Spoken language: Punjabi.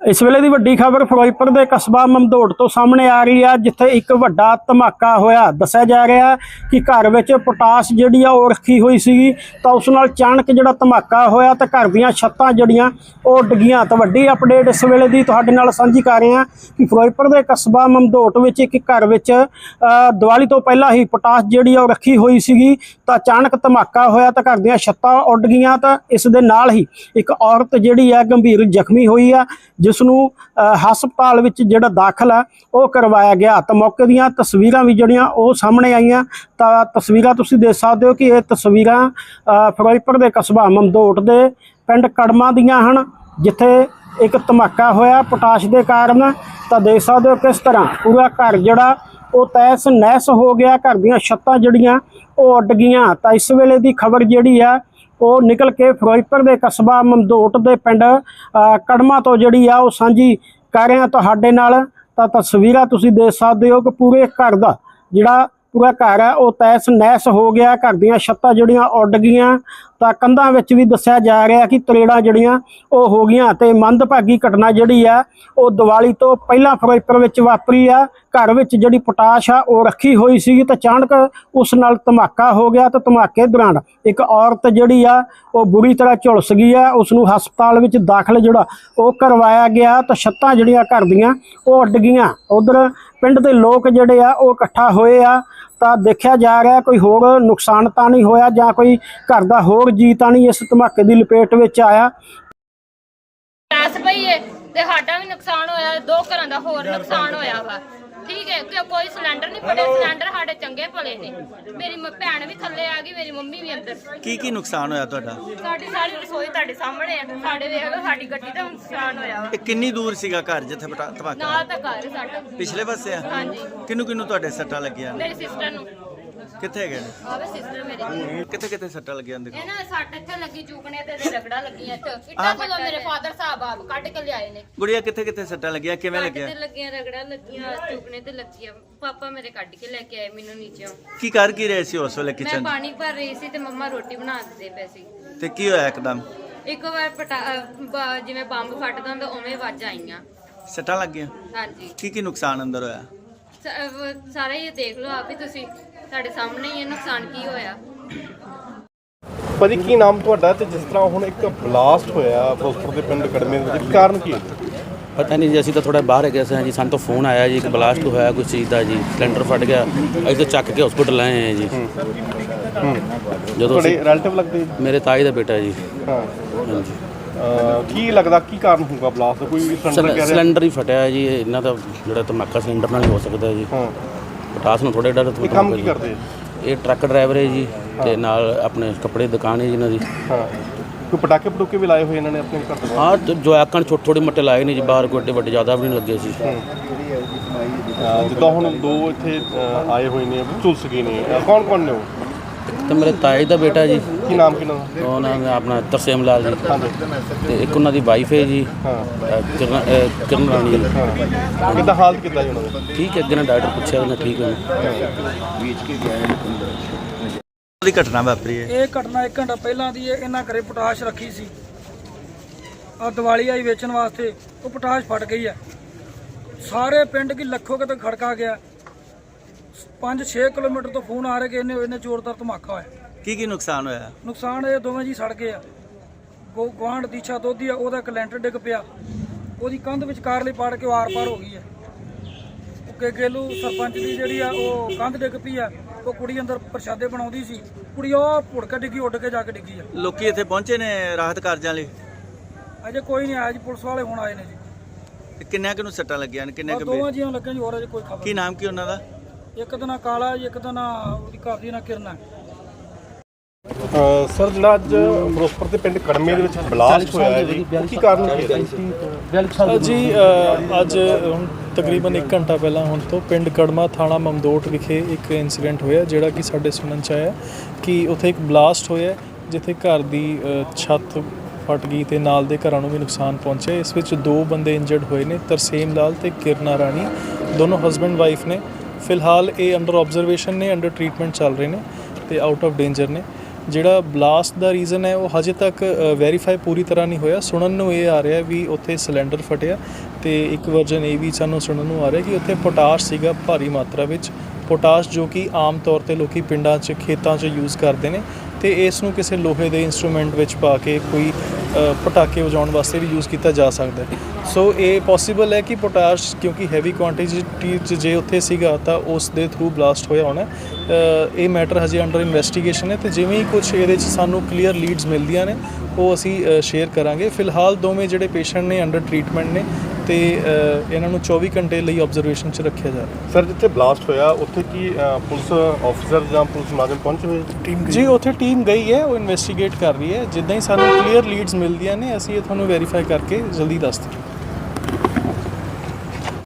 ਇਸ ਵੇਲੇ ਦੀ ਵੱਡੀ ਖਬਰ ਫਿਰੋਜ਼ਪੁਰ ਦੇ ਕਸਬਾ ਮਮਦੋੜ ਤੋਂ ਸਾਹਮਣੇ ਆ ਰਹੀ ਆ ਜਿੱਥੇ ਇੱਕ ਵੱਡਾ ਧਮਾਕਾ ਹੋਇਆ। ਦੱਸਿਆ ਜਾ ਰਿਹਾ ਕਿ ਘਰ ਵਿੱਚ ਪੋਟਾਸ਼ ਜਿਹੜੀ ਆ ਉਹ ਰੱਖੀ ਹੋਈ ਸੀਗੀ। ਤਾਂ ਉਸ ਨਾਲ ਅਚਾਨਕ ਜਿਹੜਾ ਧਮਾਕਾ ਹੋਇਆ ਤਾਂ ਘਰ ਦੀਆਂ ਛੱਤਾਂ ਜਿਹੜੀਆਂ ਉਹ ਡਿੱਗੀਆਂ। ਤਾਂ ਵੱਡੀ ਅਪਡੇਟ ਇਸ ਵੇਲੇ ਦੀ ਤੁਹਾਡੇ ਨਾਲ ਸਾਂਝੀ ਕਰ ਰਹੇ ਹਾਂ ਕਿ ਫਿਰੋਜ਼ਪੁਰ ਦੇ ਕਸਬਾ ਮਮਦੋਟ ਵਿੱਚ ਇੱਕ ਘਰ ਵਿੱਚ ਅ, ਦੀਵਾਲੀ ਤੋਂ ਪਹਿਲਾਂ ਹੀ ਪੋਟਾਸ਼ ਜਿਹੜੀ ਆ ਉਹ ਰੱਖੀ ਹੋਈ ਸੀਗੀ। ਤਾਂ ਅਚਾਨਕ ਧਮਾਕਾ ਹੋਇਆ ਤਾਂ ਘਰ ਦੀਆਂ ਛੱਤਾਂ ਉੱਡ ਗਈਆਂ। ਤਾਂ ਇਸ ਦੇ ਨਾਲ ਹੀ ਇੱਕ ਔਰਤ ਜਿਹੜੀ ਆ ਗੰਭੀਰ ਜ਼ਖਮੀ ਹੋਈ ਆ ਜਿਸ ਨੂੰ ਹਸਪਤਾਲ ਵਿੱਚ ਜਿਹੜਾ ਦਾਖਲ ਆ ਉਹ ਕਰਵਾਇਆ ਗਿਆ। ਤਾਂ ਮੌਕੇ ਦੀਆਂ ਤਸਵੀਰਾਂ ਵੀ ਜਿਹੜੀਆਂ ਉਹ ਸਾਹਮਣੇ ਆਈਆਂ। ਤਾਂ ਤਸਵੀਰਾਂ ਤੁਸੀਂ ਦੇਖ ਸਕਦੇ ਹੋ ਕਿ ਇਹ ਤਸਵੀਰਾਂ ਅ, ਫਿਰੋਜ਼ਪੁਰ ਦੇ ਕਸਬਾ ਮਮਦੋਟ ਦੇ ਪਿੰਡ ਕੜਮਾ ਦੀਆਂ ਹਨ ਜਿੱਥੇ ਇੱਕ ਧਮਾਕਾ ਹੋਇਆ ਪੋਟਾਸ਼ ਦੇ ਕਾਰਨ। ਤਾਂ ਦੇਖ ਸਕਦੇ ਹੋ ਕਿਸ ਤਰ੍ਹਾਂ ਪੂਰਾ ਘਰ ਜਿਹੜਾ ਉਹ ਤੈਸ ਨਹਿਸ ਹੋ ਗਿਆ। ਘਰ ਦੀਆਂ ਛੱਤਾਂ ਜਿਹੜੀਆਂ ਉਹ ਉੱਡ ਗਈਆਂ। ਤਾਂ ਇਸ ਵੇਲੇ ਦੀ ਖਬਰ ਜਿਹੜੀ ਆ ਉਹ ਨਿਕਲ ਕੇ ਫਿਰੋਜ਼ਪੁਰ ਦੇ ਕਸਬਾ ਮਮਦੋਟ ਦੇ ਪਿੰਡ ਅ, ਕੜਮਾ ਤੋਂ ਜਿਹੜੀ ਆ ਉਹ ਸਾਂਝੀ ਕਰ ਰਹੇ ਹਾਂ ਤੁਹਾਡੇ ਨਾਲ। ਤਾਂ ਤਸਵੀਰਾਂ ਤੁਸੀਂ ਦੇਖ ਸਕਦੇ ਹੋ ਕਿ ਪੂਰੇ ਘਰ ਦਾ ਜਿਹੜਾ ਪੂਰਾ ਘਰ ਹੈ ਉਹ ਤੈਸ ਨੈਸ ਹੋ ਗਿਆ। ਘਰ ਦੀਆਂ ਛੱਤਾਂ ਜਿਹੜੀਆਂ ਉੱਡ ਗਈਆਂ। ਤਾਂ ਕੰਧਾਂ ਵਿੱਚ ਵੀ ਦੱਸਿਆ ਜਾ ਰਿਹਾ ਕਿ ਤਰੇੜਾਂ ਜਿਹੜੀਆਂ ਉਹ ਹੋ ਗਈਆਂ ਤੇ ਮੰਦਭਾਗੀ ਘਟਨਾ ਜਿਹੜੀ ਆ, ਉਹ ਦੀਵਾਲੀ ਤੋਂ ਪਹਿਲਾਂ ਫਿਰੋਜ਼ਪੁਰ ਵਿੱਚ ਵਾਪਰੀ ਆ। ਘਰ ਵਿੱਚ ਜਿਹੜੀ ਪੋਟਾਸ਼ ਆ, ਉਹ ਰੱਖੀ ਹੋਈ ਸੀਗੀ ਤਾਂ ਅਚਾਨਕ ਉਸ ਨਾਲ ਧਮਾਕਾ ਹੋ ਗਿਆ ਤਾਂ ਧਮਾਕੇ ਦੌਰਾਨ ਇੱਕ ਔਰਤ ਜਿਹੜੀ ਆ, ਉਹ ਬੁਰੀ ਤਰ੍ਹਾਂ ਝੁਲਸ ਗਈ ਆ। ਉਸ ਨੂੰ ਹਸਪਤਾਲ ਵਿੱਚ ਦਾਖਲ ਜਿਹੜਾ ਉਹ ਕਰਵਾਇਆ ਗਿਆ ਤਾਂ ਛੱਤਾਂ ਜਿਹੜੀਆਂ ਘਰ ਦੀਆਂ, ਉਹ ਉੱਡ ਗਈਆਂ। ਉਧਰ ਪਿੰਡ ਦੇ ਲੋਕ ਜਿਹੜੇ ਆ, ਉਹ ਇਕੱਠਾ ਹੋਏ ਆ। ਤਾਂ ਦੇਖਿਆ ਜਾ ਰਿਹਾ ਕੋਈ ਹੋਰ ਨੁਕਸਾਨ ਤਾਂ ਨਹੀਂ ਹੋਇਆ ਜਾਂ ਕੋਈ ਘਰ ਦਾ ਹੋਰ ਜੀ ਤਾਂ ਨਹੀਂ ਇਸ ਧਮਾਕੇ ਦੀ ਲਪੇਟ ਵਿੱਚ ਆਇਆ। ਪੈਸ ਪਈਏ ਤੇ ਸਾਡਾ ਵੀ ਨੁਕਸਾਨ ਹੋਇਆ ਦੋ ਘਰਾਂ ਦਾ ਹੋਰ ਨੁਕਸਾਨ ਹੋਇਆ ਵਾ। ਠੀਕ ਹੈ ਕਿ ਕੋਈ ਸਿਲੰਡਰ ਨਹੀਂ ਫੜਿਆ ਸਿਲੰਡਰ ਸਾਡੇ ਚੰਗੇ ਭਲੇ ਨੇ। ਮੇਰੀ ਮ- ਭੈਣ ਵੀ ਥੱਲੇ ਆ ਗਈ ਮੇਰੀ ਮੰਮੀ ਵੀ ਅੰਦਰ। ਕੀ ਕੀ ਨੁਕਸਾਨ ਹੋਇਆ ਤੁਹਾਡਾ? ਸਾਡੀ ਸਾਰੀ ਰਸੋਈ ਤੁਹਾਡੇ ਸਾਹਮਣੇ ਆ। ਸਾਡੇ ਵੇਖ ਲਓ ਸਾਡੀ ਗੱਡੀ ਦਾ ਨੁਕਸਾਨ ਹੋਇਆ ਵਾ। ਇਹ ਕਿੰਨੀ ਦੂਰ ਸੀਗਾ ਘਰ ਜਿੱਥੇ ਪਟਾ- ਧਮਾਕਾ? ਨਾਲ ਤਾਂ ਘਰ ਸਾਡਾ। ਪਿਛਲੇ ਪਾਸੇ ਆ? ਹਾਂਜੀ। ਕਿੰਨੂੰ ਕਿੰਨੂੰ ਤੁਹਾਡੇ ਸੱਟਾਂ ਲੱਗੀਆਂ? ਨੇ? ਮੇਰੀ ਸਿਸਟਰ ਨੂੰ। ਕਿੱਥੇ ਹੈਗੇ? ਨੇ ਆਵੇ ਸਿਸਟਰ ਮੇਰੀ ਕਿੱਥੇ ਕਿੱਥੇ ਸੱਟਾਂ ਲੱਗੀਆਂ ਦੇਖੋ ਇਹ ਨਾ ਸੱਟ ਇੱਥੇ ਲੱਗੀ ਚੂਕਣੇ ਤੇ ਤੇ ਰਗੜਾ ਲੱਗੀਆਂ ਇੱਥੇ। ਇੱਟਾਂ ਕੋਲੋਂ ਮੇਰੇ ਫਾਦਰ ਸਾਹਿਬ ਆਪ ਕੱਢ ਕੇ ਲਿਆਏ ਨੇ। ਗੁੜੀਆ ਕਿੱਥੇ ਕਿੱਥੇ ਸੱਟਾਂ ਲੱਗੀਆਂ? ਕਿਵੇਂ ਕੱਟ ਲੱਗੀਆਂ? ਤੇ ਲੱਗੀਆਂ ਰਗੜਾ ਲੱਗੀਆਂ ਚੂਕਣੇ ਤੇ ਲੱਗੀਆਂ। ਪਾਪਾ ਮੇਰੇ ਕੱਢ ਕੇ ਲੈ ਕੇ ਆਏ ਮੈਨੂੰ ਨੀਚੇੋਂ। ਕੀ ਕਰ ਕੀ ਰਹੇ ਸੀ ਉਸ ਵੇਲੇ ਮੈਂ ਕਿਚਨ ਪਾਣੀ ਭਰ ਰਹੀ ਸੀ ਤੇ ਮੰਮਾ ਰੋਟੀ ਬਣਾ ਦਿੰਦੇ ਪਏ ਸੀ। ਤੇ ਕੀ ਹੋਇਆ ਇੱਕਦਮ? ਇੱਕ ਵਾਰ ਪਟਾ ਅਹ ਬ- ਜਿਵੇਂ ਬੰਬ ਫਟਦਾ ਹੁੰਦਾ ਉਵੇਂ ਆਵਾਜ਼ ਆਈਆਂ। ਸੱਟਾਂ ਲੱਗੀਆਂ? ਹਾਂਜੀ। ਕੀ ਕੀ ਨੁਕਸਾਨ ਅੰਦਰ ਹੋਇਆ? ਸ- ਅਹ ਸਾਰਾ ਹੀ ਦੇਖ ਲਓ ਆਪ ਹੀ ਤੁਸੀਂ। ਤੁਹਾਡੇ ਸਾਹਮਣੇ ਹੀ ਇਹ ਨੁਕਸਾਨ ਕੀ ਹੋਇਆ? ਭਾਜੀ ਕੀ ਨਾਮ ਤੁਹਾਡਾ ਤੇ ਜਿਸ ਤਰ੍ਹਾਂ ਹੁਣ ਇੱਕ ਬਲਾਸਟ ਹੋਇਆ ਫਿਰੋਜ਼ਪੁਰ ਦੇ ਪਿੰਡ ਕੜਮੇ ਦੇ ਵਿੱਚ ਕਾਰਨ ਕੀ ਹੈ? ਪਤਾ ਨਹੀਂ ਜੀ ਅਸੀਂ ਤਾਂ ਥੋੜਾ ਬਾਹਰ ਹੈਗੇ ਸੀ ਜੀ ਸਾਨੂੰ ਤਾਂ ਫੋਨ ਆਇਆ ਜੀ ਕਿ ਬਲਾਸਟ ਹੋਇਆ ਕੁਛ ਚੀਜ਼ ਦਾ ਜੀ ਸਿਲੰਡਰ ਫਟ ਗਿਆ ਅਸੀਂ ਤਾਂ ਚੱਕ ਕੇ ਹਸਪੀਟਲ ਆਏ ਹਾਂ ਜੀ। ਜਦੋਂ ਤੁਹਾਡੇ ਅਸੀਂ ਰਿਲੇਟਿਵ ਲੱਗਦੇ ਜੀ? ਮੇਰੇ ਤਾਈ ਦਾ ਬੇਟਾ ਜੀ। ਹਾਂ। ਹਾਂਜੀ। ਅਹ ਕੀ ਲੱਗਦਾ ਕੀ ਕਾਰਨ ਹੋਊਗਾ ਬਲਾਸਟ ਦਾ? ਕੋਈ ਸਿਲੰਡਰ ਸਿਲ- ਕਹਿ ਰਿਹਾ ਸਿਲੰਡਰ ਹੀ ਫਟਿਆ ਜੀ ਇਹਨਾਂ ਦਾ ਜਿਹੜਾ ਧਮਾਕਾ ਸਿਲੰਡਰ ਨਾਲ ਹੀ ਹੋ ਸਕਦਾ ਜੀ। ਹਾਂ। ਪਟਾਸ ਨੂੰ ਥੋੜੇ ਡਰ ਇਹ ਕੰਮ ਕੀ ਕਰਦੇ ਇਹ ਟਰੱਕ ਡਰਾਈਵਰ ਹੈ ਜੀ ਤੇ ਨਾਲ ਆਪਣੇ ਕੱਪੜੇ ਦੀ ਦੁਕਾਨ ਹੈ ਜੀ ਇਹਨਾਂ ਦੀ। ਹਾਂ। ਕੋਈ ਪਟਾਕੇ ਪਟੂਕੇ ਵੀ ਲਾਏ ਹੋਏ ਇਹਨਾਂ ਨੇ ਆਪਣੇ ਘਰ ਦੇ? ਹਾਂ ਜੋ ਆਕਣ ਛੋਟੇ ਛੋਟੇ ਮੱਟੇ ਲਾਏ ਨੇ ਜੀ ਬਾਹਰ ਕੋਈ ਏਡੇ ਵੱਡੇ ਜ਼ਿਆਦਾ ਵੀ ਨਹੀਂ ਲੱਗੇ ਸੀ। ਅਹ ਜਿੱਦਾਂ ਹੁਣ ਦੋ ਇੱਥੇ ਅਹ, ਆਏ ਹੋਏ ਨੇ ਝੁਲਸ ਗਏ ਨੇ। ਕੌਣ ਕੌਣ ਨੇ ਉਹ? ਤੇ ਮੇਰੇ ਤਾਏ ਦਾ ਬੇਟਾ ਜੀ। ਕੀ ਨਾਮ ਕਿਨਾਂ ਦਾ ਉਹਨਾਂ ਦਾ ਆਪਣਾ ਤਰਸੇਮ ਲਾਲ ਜੀ। ਤੇ ਇੱਕ ਉਹਨਾਂ ਦੀ ਵਾਈਫ ਹੈ ਜੀ। ਹਾਂ। ਅਹ ਕਿਰਨ ਅਹ ਕਿਰਨ ਰਾਣੀ ਜੀ ਹਾਂ। ਕਿੱਦਾਂ ਹਾਲਤ ਕਿੱਦਾਂ ਜੀ ਉਹਨਾਂ ਦਾ? ਠੀਕ ਹੈ ਅੱਗੇ ਨਾ ਡਾਕਟਰ ਪੁੱਛਿਆ ਉਹਨਾਂ ਠੀਕ ਹੈ ਦੀ ਘਟਨਾ ਵਾਪਰੀ ਹੈ? ਇਹ ਘਟਨਾ 1 ਘੰਟਾ ਪਹਿਲਾਂ ਦੀ ਹੈ। ਇਹਨਾਂ ਘਰੇ ਪੋਟਾਸ਼ ਰੱਖੀ ਸੀ। ਆ ਦੀਵਾਲੀ ਆਈ ਵੇਚਣ ਵਾਸਤੇ। ਉਹ ਪੋਟਾਸ਼ ਫਟ ਗਈ ਹੈ। ਸਾਰੇ ਪਿੰਡ ਕੀ ਲੱਖੋ ਕਿਤੇ ਖੜਕਾ ਗਿਆ। 5-6 ਕਿਲੋਮੀਟਰ ਤੋਂ ਫੋਨ ਆ ਰਹੇ ਕਿ ਇਹਨੇ ਇਹਨੇ ਜ਼ੋਰਦਾਰ ਧਮਾਕਾ ਹੋਇਆ। ਕੀ ਕੀ ਨੁਕਸਾਨ ਹੋਇਆ? ਨੁਕਸਾਨ ਇਹ ਦੋਵੇਂ ਜੀ ਸੜ ਗਏ ਆ। ਗੋ ਗਵਾਂਢ ਦੀਛਾ ਦੋਧੀ ਆ ਉਹਦਾ ਇੱਕ ਲੈਂਟਰ ਡਿੱਗ ਪਿਆ। ਉਹਦੀ ਕੰਧ ਵਿੱਚ ਕਾਰ ਲਈ ਪਾੜ ਕੇ ਉਹ ਆਰ-ਪਾਰ ਹੋ ਗਈ ਹੈ ਉਹ ਕੇ ਗੇਲੂ ਸਰਪੰਚ ਦੀ ਜਿਹੜੀ ਆ ਉਹ ਕੰਧ ਡਿੱਗ ਪਈ ਆ। ਉਹ ਕੁੜੀ ਅੰਦਰ ਪ੍ਰਸ਼ਾਦੇ ਬਣਾਉਂਦੀ ਸੀ। ਕੁੜੀ ਉਹ ਭੁੜ ਕੇ ਡਿੱਗੀ ਉੱਡ ਕੇ ਜਾ ਕੇ ਡਿੱਗੀ ਆ। ਲੋਕੀ ਇੱਥੇ ਪਹੁੰਚੇ ਨੇ ਰਾਹਤ ਕਾਰਜਾਂ ਲਈ? ਅਜੇ ਕੋਈ ਨਹੀਂ ਆਇਆ ਜੀ ਪੁਲਿਸ ਵਾਲੇ ਹੁਣ ਆਏ ਨੇ ਜੀ। ਤੇ ਕਿੰਨਿਆਂ ਕੁ ਨੂੰ ਸੱਟਾਂ ਲੱਗੀਆਂ ਨੇ ਕਿੰਨੇ ਕੁ ਦੋਵਾਂ ਬੇ- ਜੀਆਂ ਲੱਗਿਆ ਜੀ ਹੋਰ ਅਜੇ ਕੋਈ ਖਬਰ ਕੀ ਨਾਮ ਕੀ ਉਹਨਾਂ ਦਾ? ਇੱਕ ਦਾ ਨਾਂ ਕਾਲਾ ਜੀ ਇੱਕ ਦਾ ਨਾਂ ਉਹਦੀ ਘਰ ਦੀ ਨਾਂ ਕਿਰਨਾ। ਸਰ ਜਿਹੜਾ ਅੱਜ ਫਿਰੋਜ਼ਪੁਰ ਦੇ ਪਿੰਡ ਕੜਮੇ ਦੇ ਵਿੱਚ ਬਲਾਸਟ ਹੋਇਆ ਹੈ ਜੀ ਕੀ ਕਾਰਨ ਹੈ ਜੀ ਅੱਜ ਹੁਣ ਤਕਰੀਬਨ 1 ਘੰਟਾ ਪਹਿਲਾਂ ਹੁਣ ਤੋਂ ਪਿੰਡ ਕੜਮਾ ਥਾਣਾ ਮਮਦੋਟ ਵਿਖੇ ਇੱਕ ਇਨਸੀਡੈਂਟ ਹੋਇਆ ਜਿਹੜਾ ਕਿ ਸਾਡੇ ਸੁਣਨ ਚ ਆਇਆ ਕਿ ਉੱਥੇ ਇੱਕ ਬਲਾਸਟ ਹੋਇਆ ਜਿੱਥੇ ਘਰ ਦੀ ਛੱਤ ਫਟ ਗਈ ਤੇ ਨਾਲ ਦੇ ਘਰਾਂ ਨੂੰ ਵੀ ਨੁਕਸਾਨ ਪਹੁੰਚਿਆ। ਇਸ ਵਿੱਚ ਦੋ ਬੰਦੇ ਇੰਜਰਡ ਹੋਏ ਨੇ ਤਰਸੇਮ ਲਾਲ ਤੇ ਕਿਰਨਾ ਰਾਣੀ। ਦੋਨੋਂ ਹਸਬੰਡ ਵਾਈਫ ਨੇ। ਫਿਲਹਾਲ ਇਹ ਅੰਡਰ ਆਬਜ਼ਰਵੇਸ਼ਨ ਨੇ ਅੰਡਰ ਟਰੀਟਮੈਂਟ ਚੱਲ ਰਹੇ ਨੇ ਤੇ ਆਊਟ ਆਫ ਡੇਂਜਰ ਨੇ। ਜਿਹੜਾ ਬਲਾਸਟ ਦਾ ਰੀਜ਼ਨ ਹੈ, ਉਹ ਹਜੇ ਤੱਕ ਵੈਰੀਫਾਈ ਪੂਰੀ ਤਰ੍ਹਾਂ ਨਹੀਂ ਹੋਇਆ। ਸੁਣਨ ਨੂੰ ਇਹ ਆ ਰਿਹਾ ਵੀ ਉੱਥੇ ਸਿਲੰਡਰ ਫਟਿਆ ਤੇ ਇੱਕ ਵਰਜਨ ਇਹ ਵੀ ਸਾਨੂੰ ਸੁਣਨ ਨੂੰ ਆ ਰਿਹਾ ਕਿ ਉੱਥੇ ਪੋਟਾਸ਼ ਸੀਗਾ ਭਾਰੀ ਮਾਤਰਾ ਵਿੱਚ। ਪੋਟਾਸ਼ ਜੋ ਕਿ ਆਮ ਤੌਰ ਤੇ ਲੋਕੀ ਪਿੰਡਾਂ 'ਚ, ਖੇਤਾਂ 'ਚ ਯੂਜ਼ ਕਰਦੇ ਨੇ। ਤੇ ਇਸ ਨੂੰ ਕਿਸੇ ਲੋਹੇ ਦੇ ਇਨਸਟਰੂਮੈਂਟ ਵਿੱਚ ਪਾ ਕੇ ਕੋਈ ਪਟਾਕੇ ਵਜਾਉਣ ਵਾਸਤੇ ਵੀ ਯੂਜ਼ ਕੀਤਾ ਜਾ ਸਕਦਾ ਹੈ। ਸੋ ਇਹ ਪੋਸੀਬਲ ਹੈ ਕਿ ਪੋਟਾਸ਼ ਕਿਉਂਕਿ ਹੈਵੀ ਕੁਆਂਟੀਟੀ 'ਚ ਜੇ ਉੱਥੇ ਸੀਗਾ ਤਾਂ ਉਸ ਦੇ ਥਰੂ ਬਲਾਸਟ ਹੋਇਆ ਹੋਣਾ ਇਹ ਮੈਟਰ ਹਜੇ ਅੰਡਰ ਇਨਵੈਸਟੀਗੇਸ਼ਨ ਹੈ ਤੇ ਜਿਵੇਂ ਹੀ ਕੁਝ ਇਹਦੇ 'ਚ ਸਾਨੂੰ ਕਲੀਅਰ ਲੀਡਸ ਮਿਲਦੀਆਂ ਨੇ ਉਹ ਅਸੀਂ ਸ਼ੇਅਰ ਕਰਾਂਗੇ। ਫਿਲਹਾਲ ਦੋਵੇਂ ਜਿਹੜੇ ਪੇਸ਼ੈਂਟ ਨੇ ਅੰਡਰ ਟਰੀਟਮੈਂਟ ਨੇ ਤੇ ਇਹਨਾਂ ਨੂੰ 24 ਘੰਟੇ ਲਈ ਆਬਜ਼ਰਵੇਸ਼ਨ 'ਚ ਰੱਖਿਆ ਜਾ ਰਿਹਾ। ਸਰ ਜਿੱਥੇ ਬਲਾਸਟ ਹੋਇਆ ਉੱਥੇ ਕੀ ਪੁਲਿਸ ਆਫੀਸਰ ਜਾਂ ਪੁਲਿਸ ਮੁਲਾਜ਼ਮ ਪਹੁੰਚੇ ਹੋਏ ਜੀ ਉੱਥੇ ਟੀਮ ਗਈ ਹੈ ਉਹ ਇਨਵੈਸਟੀਗੇਟ ਕਰ ਰਹੀ ਹੈ। ਜਿੱਦਾਂ ਹੀ ਸਾਨੂੰ ਕਲੀਅਰ ਲੀਡਸ ਮਿਲਦੀਆਂ ਨੇ ਅਸੀਂ ਇਹ ਤੁਹਾਨੂੰ ਵੈਰੀਫਾਈ ਕਰਕੇ ਜਲਦੀ ਦੱਸ ਦਿਆਂਗੇ